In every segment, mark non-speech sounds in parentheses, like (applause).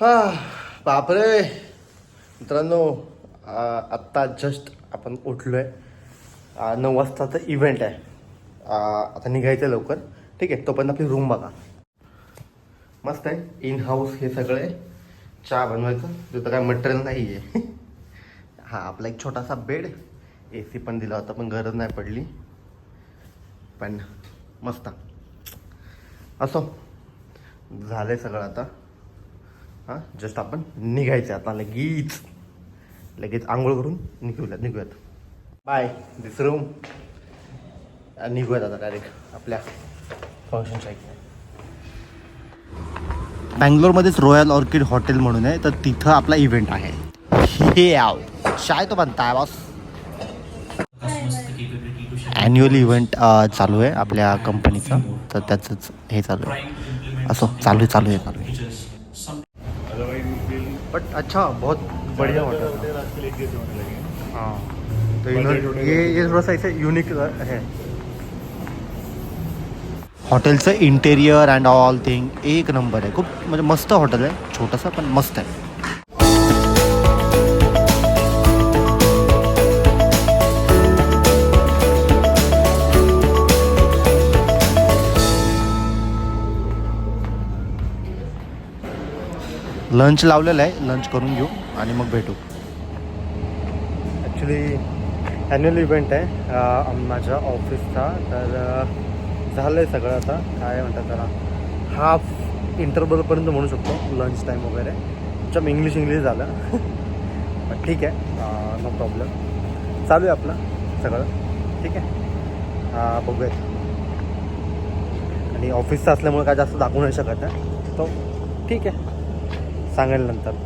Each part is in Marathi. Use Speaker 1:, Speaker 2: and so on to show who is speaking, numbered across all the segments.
Speaker 1: हा बापरे. मित्रांनो आत्ता जस्ट आपण उठलो आहे नऊ वाजताचा इव्हेंट आहे. आता निघायचं आहे लवकर. ठीक आहे तोपर्यंत आपली रूम बघा. मस्त आहे. इन हाऊस हे सगळे. चहा बनवायचं. तिथं काय मटेरियल नाही आहे हा आपला एक छोटासा बेड ए सी पण दिला होता पण गरज नाही पडली. पण मस्त. असो. आहे सगळं आता. हां जस्ट आपण निघायचं आता लगेच. लगेच आंघोळ करून निघूयात निघूयात. बाय दिस रूम निघूयात आता डायरेक्ट आपल्या फंक्शनच्या बँगलोरमध्येच रॉयल ऑर्किड हॉटेल म्हणून आहे तर तिथं आपला इव्हेंट आहे. हे आव शाय तो बनता बॉस ॲन्युअल इव्हेंट चालू आहे आपल्या कंपनीचं तर त्याचंच हे चालू आहे. असो चालू आहे चालू आहे चालू आहे. बट अच्छा बहुत बढ़िया होटल हाँ तो ये ये थोड़ा सा ऐसे यूनिक है। हॉटेलचं इंटेरियर अँड ऑल थिंग एक नंबर है। खूब म्हणजे मस्त है छोटा सा पण मस्त आहे लंच लावलेलं आहे. लंच करून घेऊ आणि मग भेटू. ॲक्च्युली ॲन्युअल इव्हेंट आहे. माझ्या ऑफिसचा तर झालं आहे सगळं आता. काय म्हणतात त्याला? हाफ इंटरवलपर्यंत म्हणू शकतो. लंच टाईम वगैरे. तुमच्या इंग्लिश इंग्लिश झालं. (laughs) ठीक आहे. नो प्रॉब्लेम चालू आहे आपलं सगळं. ठीक आहे. बघूयात. आणि ऑफिसचं असल्यामुळे काय जास्त दाखवू नाही शकत आहे. तो ठीक आहे. सांगेल नंतर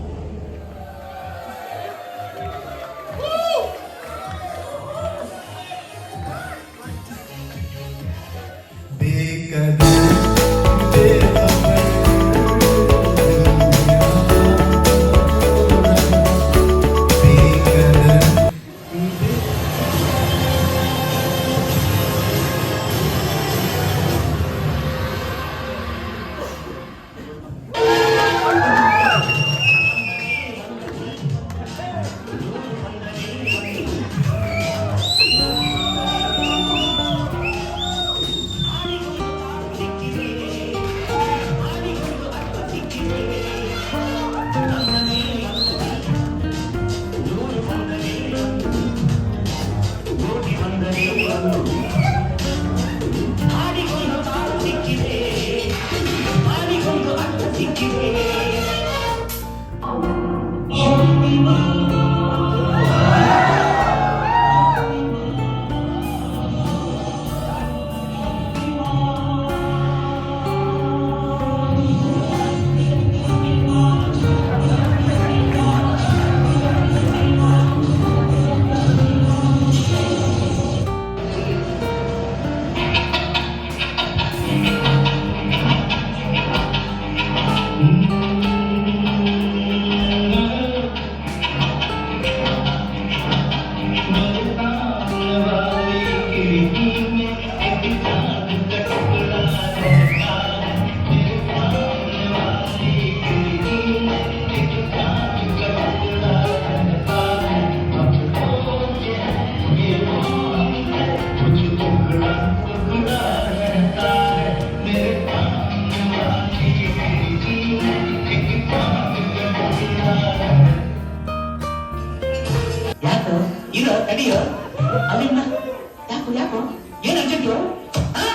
Speaker 2: ಇರೋ ತಡಿಯ ಅಲ್ಲಿಂದ ಯಾಕೋ ಯಾಕೋ ಏನ್ ಅರ್ಜೆಂಟು
Speaker 3: ಎಲ್ಲ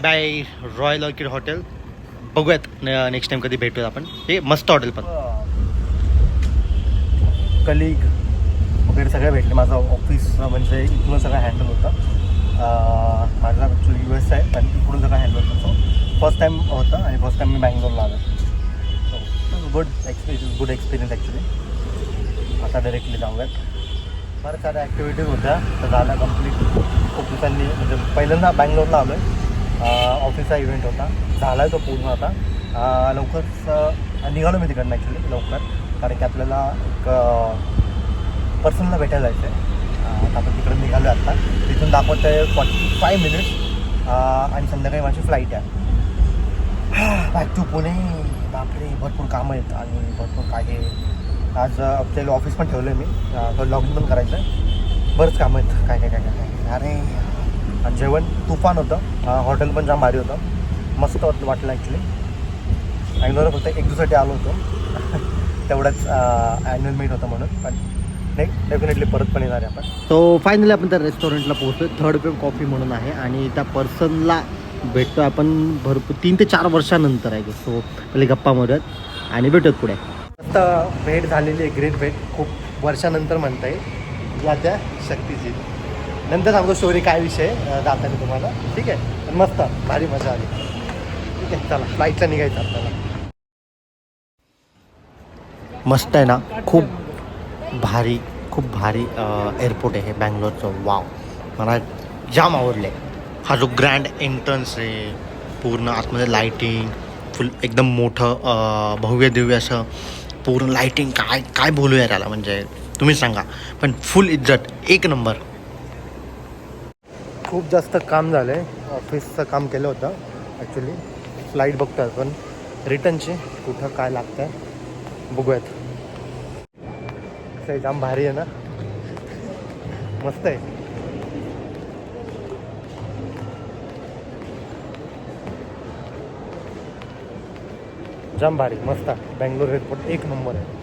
Speaker 1: bye bye royal orchid hotel बघूयात नेक्स्ट टाइम कधी भेटूयात आपण. हे मस्त हॉटेल पण. कलिग वगैरे सगळे भेटले. माझं ऑफिस म्हणजे इथून सगळं हँडल होतं. माझा ॲक्च्युली यू एस आहे आणि इकडून सगळं हँडल होतं. सो फर्स्ट टाईम होतं आणि फर्स्ट टाईम मी बँगलोरला आलो. So good experience good experience actually आता डायरेक्टली जाऊयात. फार साऱ्या ॲक्टिव्हिटीज होत्या. तर झाल्या कंप्लीट खूप दिवसांनी म्हणजे पहिल्यांदा बँगलोरला आलो आहे ऑफिसचा इव्हेंट होता. झाला आहे तो पूर्ण आता. लवकरच निघालो मी तिकडनं ॲक्च्युली लवकर. कारण की आपल्याला एक पर्सनला भेटायला जायचं आहे आपण तिकडं निघालो आत्ता तिथून दाखवत आहे फॉर्टी फाय मिनिट्स आणि संध्याकाळी माझी फ्लाईट आहे. बॅक टू पुणे बापरे भरपूर कामं आहेत आणि भरपूर काय आज आपल्याला ऑफिस पण ठेवलं आहे मी लॉगिन पण करायचं आहे बरंच कामं आहेत. काय काय काय काय काय. अरे आणि जेवण तुफान होतं. हॉटेल पण जाम भारी होतं. मस्त वाट- वाटलं ॲक्च्युली बँगलोर फक्त एक दिवसासाठी आलो होतो. (laughs) तेवढंच ॲन्युअल मीट होतं म्हणून. पण नाही डेफिनेटली परत पण येणार आहे आपण.
Speaker 3: सो फायनली आपण त्या रेस्टॉरंटला पोहोचलो. थर्ड वेव कॉफी म्हणून आहे. आणि त्या पर्सनला भेटतो आपण भरपूर तीन ते चार वर्षानंतर आहे सो पहिले गप्पा मारूयात. आणि भेटूयात पुढे.
Speaker 1: मस्त भेट झालेली आहे ग्रेट भेट. खूप वर्षानंतर म्हणता येईल. या त्या शक्तीची. नंतर सांगतो स्टोरी काय विषय जाताना तुम्हाला. ठीक आहे? पण मस्त. भारी मजा आली. ठीक आहे चला. फ्लाईटला निघायचं आपल्याला. मस्त आहे ना? खूप भारी खूप भारी एअरपोर्ट आहे हे बँगलोरचं. वाव मला जाम आवडले हा जो ग्रँड एंट्रन्स आहे पूर्ण आतमध्ये लाईटिंग फुल एकदम मोठं भव्य दिव्य असं पूर्ण लाईटिंग काय काय बोलूया त्याला म्हणजे तुम्ही सांगा. पण फुल इज्जत. एक नंबर खूप जास्त काम झालं आहे ऑफिसचं काम केलं होतं ॲक्च्युली फ्लाईट बघतो आहे आपण. रिटर्नची कुठं काय लागतं आहे बघूयात. कसं जाम भारी आहे ना? मस्त आहे. जाम भारी मस्त. आहे बँगलोर एअरपोर्ट एक नंबर आहे.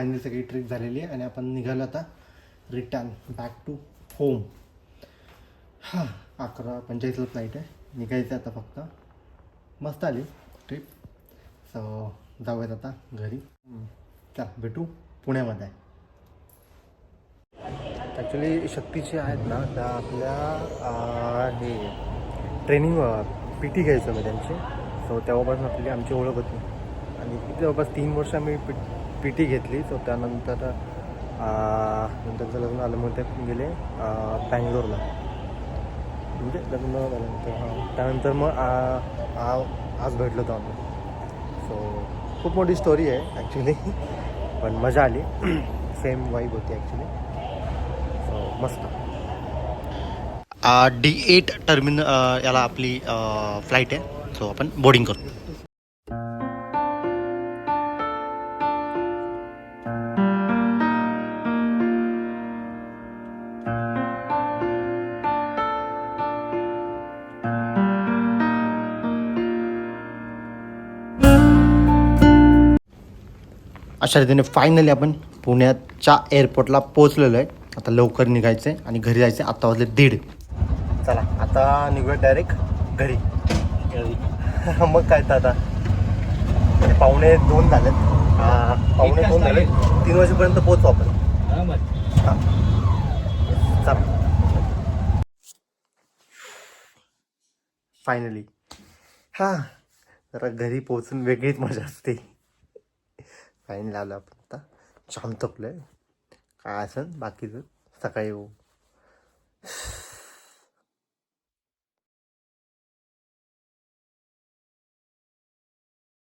Speaker 1: फायनली सगळी ट्रिप झालेली आहे आणि आपण निघालो आता रिटर्न बॅक टू होम हां अकरा पंचेचाळीसला फ्लाईट आहे. निघायचं आहे आता फक्त. मस्त आली ट्रिप सो जाऊयात आता घरी. चल भेटू पुण्यामध्ये. ॲक्च्युली शक्तीचे आहेत ना त्या आपल्या हे ट्रेनिंगवर पी टी घ्यायचं मी त्यांची. सो तेव्हापासून आपली आमची ओळख होती. आणि किती जवळपास तीन वर्ष आम्ही पी पी टी घेतली. सो त्यानंतर नंतरचं लग्न आलं मग ते गेले बँगलोरला. म्हणजे लग्न झाल्यानंतर हां. त्यानंतर मग आज भेटलो होतो आम्ही. सो खूप मोठी स्टोरी आहे ॲक्च्युली पण मजा आली. (clears throat) सेम वाईब होती ॲक्च्युली सो मस्त. डी एट टर्मिनल याला आपली फ्लाईट आहे. सो आपण बोर्डिंग करतो अशा रीतीने फायनली आपण पुण्याच्या एअरपोर्टला पोहोचलेलो आहे. आता लवकर निघायचं आहे आणि घरी जायचं आहे आता वाजले दीड. चला आता निघूया डायरेक्ट घरी. (laughs) मग काय तर आता. म्हणजे पावणे दोन झालेत. पावणे दोन झाले तीन वाजेपर्यंत पोहोचू आपण. हां. चला. फायनली हां जरा घरी पोहोचून वेगळीच मजा असते. फाईन लावलं आपण आता. जाम थकलो आहे काय असेल बाकीचं सकाळी येऊ.